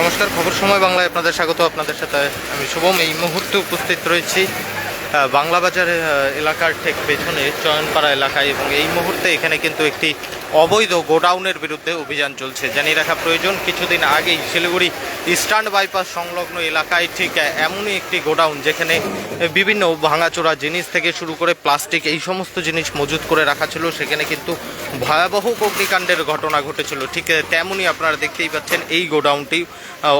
নমস্কার, খবর সময় বাংলায় আপনাদের স্বাগত। আপনাদের সাথে আমি শুভম। এই মুহূর্তে উপস্থিত রয়েছি বাংলা বাজার এলাকার ঠেক পেছনে চয়নপাড়া এলাকায় এবং এই মুহূর্তে এখানে কিন্তু একটি অবৈধ গোডাউনের বিরুদ্ধে অভিযান চলছে। জানিয়ে রাখা প্রয়োজন, কিছুদিন আগেই শিলিগুড়ি ইস্টার্ন বাইপাস সংলগ্ন এলাকায় ঠিক এমনই একটি গোডাউন যেখানে বিভিন্ন ভাঙাচোরা জিনিস থেকে শুরু করে প্লাস্টিক এই সমস্ত জিনিস মজুত করে রাখা ছিল। সেখানে কিন্তু ভয়াবহ অগ্নিকাণ্ডের ঘটনা ঘটেছিল। ঠিক তেমনই আপনারা দেখতেই পাচ্ছেন এই গোডাউনটি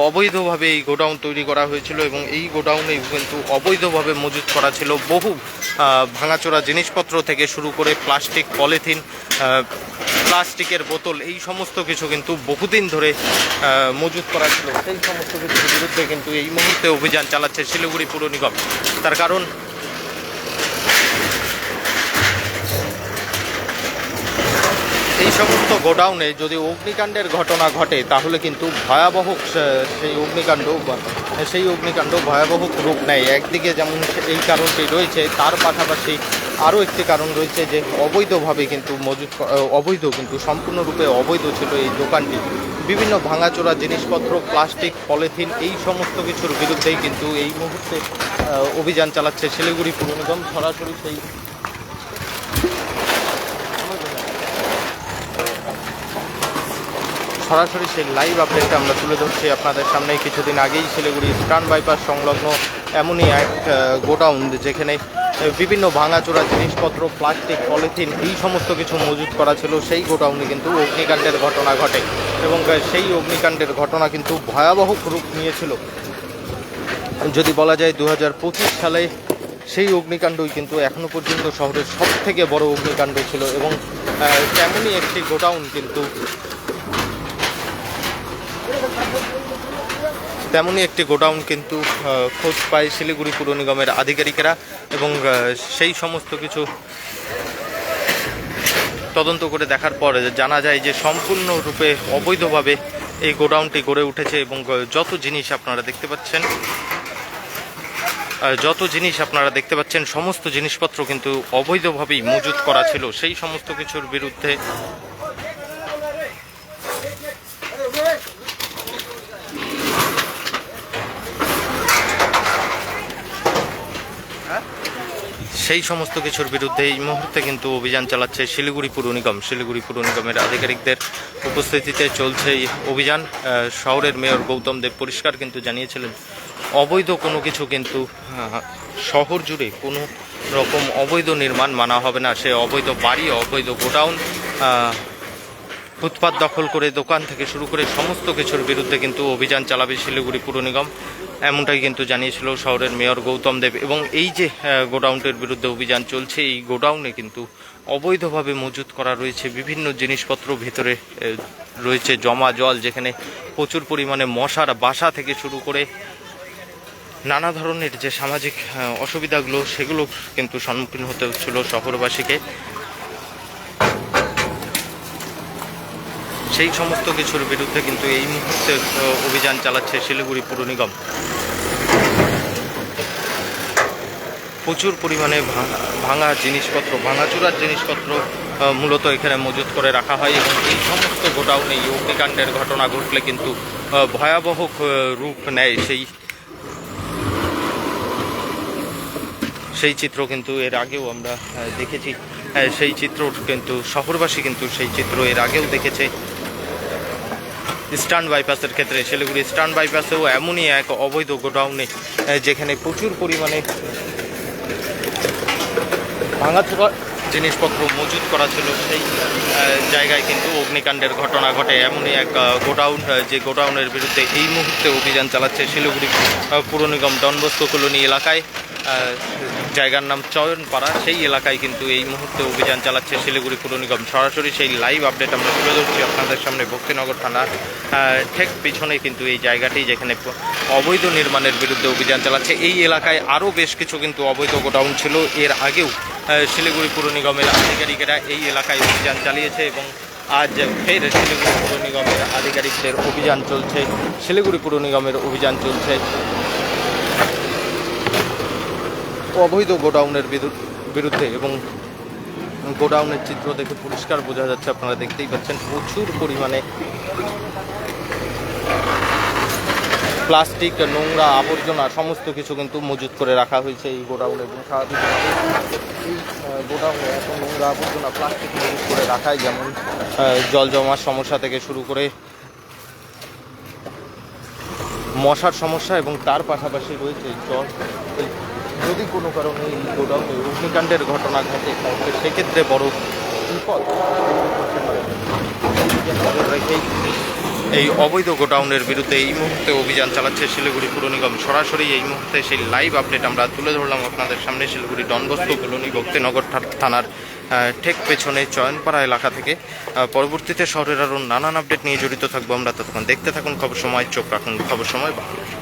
অবৈধভাবে এই গোডাউন তৈরি করা হয়েছিল এবং এই গোডাউনে কিন্তু অবৈধভাবে মজুত করা ছিল। বহু ভাঙাচোরা জিনিসপত্র থেকে শুরু করে প্লাস্টিক, পলিথিন আহ, প্লাস্টিকের বোতল এই সমস্ত কিছু কিন্তু বহুদিন ধরে মজুত করা ছিল। সেই সমস্ত কিছুর বিরুদ্ধে কিন্তু এই মুহূর্তে অভিযান চালাচ্ছে শিলিগুড়ি পুর নিগম। তার কারণ? এই সমস্ত গোডাউনে যদি অগ্নিকাণ্ডের ঘটনা ঘটে তাহলে কিন্তু ভয়াবহ সেই অগ্নিকাণ্ড সেই অগ্নিকাণ্ড ভয়াবহ রূপ নেয়। একদিকে যেমন এই কারণটি রয়েছে তার পাশাপাশি আরও একটি কারণ রয়েছে যে অবৈধভাবে কিন্তু মজুত অবৈধ কিন্তু সম্পূর্ণরূপে অবৈধ ছিল এই দোকানটি। বিভিন্ন ভাঙাচোরা জিনিসপত্র, প্লাস্টিক, পলিথিন এই সমস্ত কিছুর বিরুদ্ধেই কিন্তু এই মুহূর্তে অভিযান চালাচ্ছে শিলিগুড়ি পুর নিগম। সরাসরি সেই সরাসরি সেই লাইভ আপডেটটা আমরা তুলে ধরছি আপনাদের সামনে কিছুদিন আগেই শিলিগুড়ি স্টান বাইপাস সংলগ্ন এমনই এক গোডাউন যেখানে বিভিন্ন ভাঙাচোরা জিনিসপত্র প্লাস্টিক পলিথিন এই সমস্ত কিছু মজুত করা ছিল। সেই গোডাউনে কিন্তু অগ্নিকাণ্ডের ঘটনা ঘটে এবং সেই অগ্নিকাণ্ডের ঘটনা কিন্তু ভয়াবহ রূপ নিয়েছিল। যদি বলা যায় দু হাজার পঁচিশ সালে সেই অগ্নিকাণ্ডই কিন্তু এখনও পর্যন্ত শহরের সব থেকে বড় অগ্নিকাণ্ড ছিল এবং তেমনই একটি গোডাউন কিন্তু তেমনই একটি গোডাউন কিন্তু খোঁজ পায় শিলিগুড়ি পুর নিগমের আধিকারিকেরা এবং সেই সমস্ত কিছু তদন্ত করে দেখার পর জানা যায় যে সম্পূর্ণরূপে অবৈধভাবে এই গোডাউনটি গড়ে উঠেছে এবং যত জিনিস আপনারা দেখতে পাচ্ছেন যত জিনিস আপনারা দেখতে পাচ্ছেন, সমস্ত জিনিসপত্র কিন্তু অবৈধভাবেই মজুত করা ছিল। সেই সমস্ত কিছুর বিরুদ্ধে সেই সমস্ত কিছুর বিরুদ্ধে এই মুহূর্তে কিন্তু অভিযান চালাচ্ছে শিলিগুড়ি পুর নিগম। শিলিগুড়ি পুর নিগমের আধিকারিকদের উপস্থিতিতে চলছে এই অভিযান। শহরের মেয়র গৌতম দেব পরিষ্কার কিন্তু জানিয়েছিলেন, অবৈধ কোনো কিছু কিন্তু শহর জুড়ে কোনো রকম অবৈধ নির্মাণ মানা হবে না। সে অবৈধ বাড়ি, অবৈধ গোডাউন ফুটপাত দখল করে দোকান থেকে শুরু করে সমস্ত কিছুর বিরুদ্ধে কিন্তু অভিযান চালাবে শিলিগুড়ি পুর নিগম। এমনটাই কিন্তু জানিয়েছিল শহরের মেয়র গৌতম দেব। এবং এই যে গোডাউনটির বিরুদ্ধে অভিযান চলছে, এই গোডাউনে কিন্তু অবৈধভাবে মজুত করা রয়েছে বিভিন্ন জিনিসপত্র। ভিতরে রয়েছে জমা জল, যেখানে প্রচুর পরিমাণে মশার বাসা থেকে শুরু করে নানা ধরনের যে সামাজিক অসুবিধাগুলো, সেগুলো কিন্তু সম্মুখীন হতে হচ্ছিল শহরবাসীকে। সেই সমস্ত কিছুর বিরুদ্ধে কিন্তু এই মুহূর্তে অভিযান চালাচ্ছে শিলিগুড়ি পুর নিগম। প্রচুর পরিমাণে ভাঙা- জিনিসপত্র, ভাঙাচুরার জিনিসপত্র মূলত এখানে মজুত করে রাখা হয় এবং এই সমস্ত গোডাউনে এই অগ্নিকাণ্ডের ঘটনা ঘটলে কিন্তু ভয়াবহ রূপ নেয় সেই সেই চিত্র কিন্তু এর আগেও আমরা দেখেছি। সেই চিত্র কিন্তু, শহরবাসী কিন্তু সেই চিত্র এর আগেও দেখেছে। ইস্টার্ন বাইপাসের ক্ষেত্রে, শিলিগুড়ি ইস্টার্ন বাইপাসেও এমনই এক অবৈধ গোডাউনে যেখানে প্রচুর পরিমাণে ভাঙাচোরা জিনিসপত্র মজুত করা ছিল সেই জায়গায় কিন্তু অগ্নিকাণ্ডের ঘটনা ঘটে। এমনই এক গোডাউন যে গোডাউনের বিরুদ্ধে এই মুহূর্তে অভিযান চালাচ্ছে শিলিগুড়ি পুরনিগম পুর নিগম কলোনি এলাকায়। জায়গার নাম চয়নপাড়া, সেই এলাকায় কিন্তু এই মুহূর্তে অভিযান চালাচ্ছে শিলিগুড়ি পুর নিগম। সরাসরি সেই লাইভ আপডেট আমরা তুলে ধরছি আপনাদের সামনে ভক্তিনগর থানার ঠিক পিছনে কিন্তু এই জায়গাটি যেখানে অবৈধ নির্মাণের বিরুদ্ধে অভিযান চালাচ্ছে। এই এলাকায় আরও বেশ কিছু কিন্তু অবৈধ গোডাউন ছিল। এর আগেও শিলিগুড়ি পুর নিগমের আধিকারিকেরা এই এলাকায় অভিযান চালিয়েছে এবং আজ ফের শিলিগুড়ি পুর নিগমের আধিকারিকদের অভিযান চলছে। শিলিগুড়ি পুর নিগমের অভিযান চলছে। অবৈধ গোডাউনের বিরু- বিরুদ্ধে এবং গোডাউনের চিত্র দেখে পরিষ্কার বোঝা যাচ্ছে, আপনারা দেখতেই পাচ্ছেন প্রচুর পরিমাণে প্লাস্টিক, নোংরা আবর্জনা, সমস্ত কিছু কিন্তু মজুত করে রাখা হয়েছে এই গোডাউনে এবং স্বাভাবিকভাবে এই গোডাউনে এত নোংরা আবর্জনা প্লাস্টিক মজুত করে রাখায় যেমন জল জমার সমস্যা থেকে শুরু করে মশার সমস্যা এবং তার পাশাপাশি রয়েছে জল যদি কোনো কারণে এই গোডাউনে অগ্নিকাণ্ডের ঘটনা ঘটে, তাহলে সেক্ষেত্রে বড় বিপদ। এই অবৈধ গোডাউনের বিরুদ্ধে এই মুহূর্তে অভিযান চালাচ্ছে শিলিগুড়ি পুর নিগম। সরাসরি এই মুহূর্তে সেই লাইভ আপডেট আমরা তুলে ধরলাম আপনাদের সামনে শিলিগুড়ি ডনবস্কো কলোনি ভক্তিনগর থানার ঠেক পেছনে চয়নপাড়া এলাকা থেকে। পরবর্তীতে শহরের আরও নানান আপডেট নিয়ে জড়িত থাকব আমরা। ততক্ষণ দেখতে থাকুন খবর সময়, চোখ রাখুন খবর সময় বাংলা।